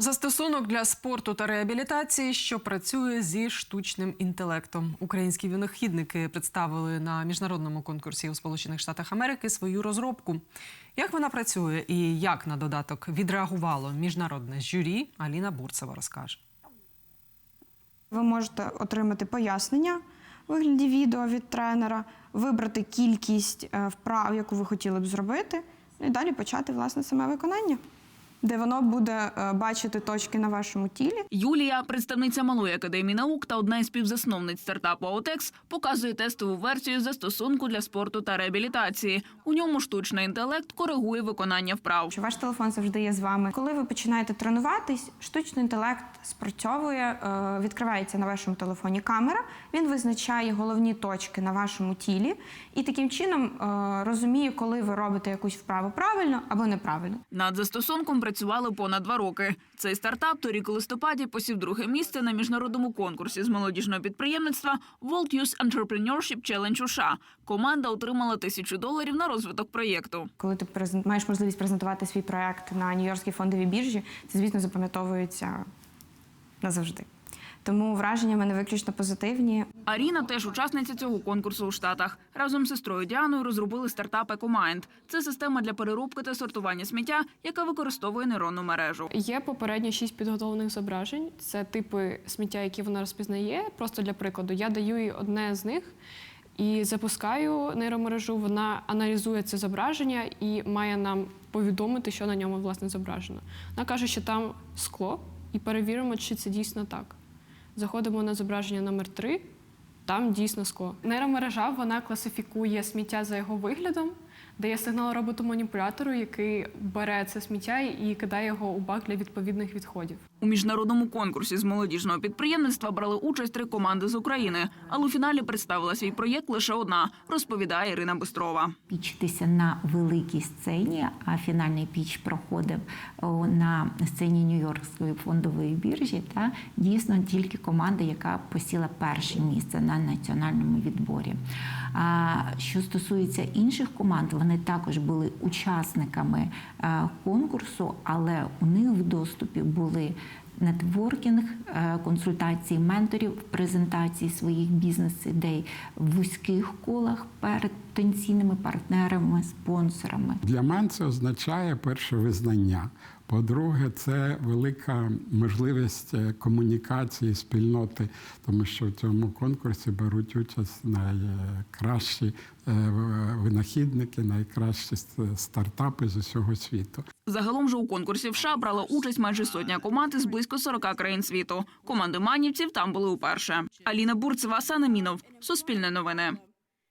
Застосунок для спорту та реабілітації, що працює зі штучним інтелектом. Українські винахідники представили на міжнародному конкурсі у Сполучених Штатах Америки свою розробку. Як вона працює і як на додаток відреагувало міжнародне журі, Аліна Бурцева розкаже. Ви можете отримати пояснення у вигляді відео від тренера, вибрати кількість е, вправ, яку ви хотіли б зробити, ну і далі почати власне саме виконання, де воно буде е, бачити точки на вашому тілі. Юлія, представниця малої академії наук та одна із співзасновниць стартапу Аутекс, показує тестову версію застосунку для спорту та реабілітації. У ньому штучний інтелект коригує виконання вправ. Що ваш телефон завжди є з вами. Коли ви починаєте тренуватись, штучний інтелект спрацьовує, е, відкривається на вашому телефоні камера. Він визначає головні точки на вашому тілі і таким чином е, розуміє, коли ви робите якусь вправу правильно або неправильно. Над застосунком працювали понад два роки. Цей стартап торік у листопаді посів друге місце на міжнародному конкурсі з молодіжного підприємництва World Youth Entrepreneurship Challenge США. Команда отримала тисячу доларів на розвиток проєкту. Коли ти маєш можливість презентувати свій проект на Нью-Йоркській фондовій біржі, це звісно запам'ятовується назавжди. Тому враження в мене виключно позитивні. Аріна теж учасниця цього конкурсу у Штатах. Разом з сестрою Діаною розробили стартап EcoMind. Це система для переробки та сортування сміття, яка використовує нейронну мережу. Є попередньо шість підготовлених зображень. Це типи сміття, які вона розпізнає. Просто для прикладу, я даю їй одне з них і запускаю нейромережу. Вона аналізує це зображення і має нам повідомити, що на ньому власне зображено. Вона каже, що там скло, і перевіримо, чи це дійсно так. Заходимо на зображення номер 3 там дійсно скло. Нейромережа вона класифікує сміття за його виглядом, дає сигнал роботу-маніпулятору, який бере це сміття і кидає його у бак для відповідних відходів. У міжнародному конкурсі з молодіжного підприємництва брали участь три команди з України, але у фіналі представила свій проєкт лише одна, розповідає Ірина Бистрова. пічитися на великій сцені, а фінальний піч проходив на сцені Нью-Йоркської фондової біржі. Та дійсно тільки команда, яка посіла перше місце на національному відборі. А що стосується інших команд, вони також були учасниками е, конкурсу, але у них в доступі були нетворкінг, е, консультації менторів, презентації своїх бізнес-ідей в вузьких колах перед потенційними партнерами, спонсорами. Для мене це означає перше визнання. По-друге, це велика можливість е, комунікації спільноти, тому що в цьому конкурсі беруть участь найкращі е, винахідники, найкращі стартапи з усього світу. Загалом же у конкурсі в США брала участь майже сотня команд із близько 40 країн світу. Команди манівців там були уперше. Аліна Бурцева, Сана Мінов, Суспільне новини.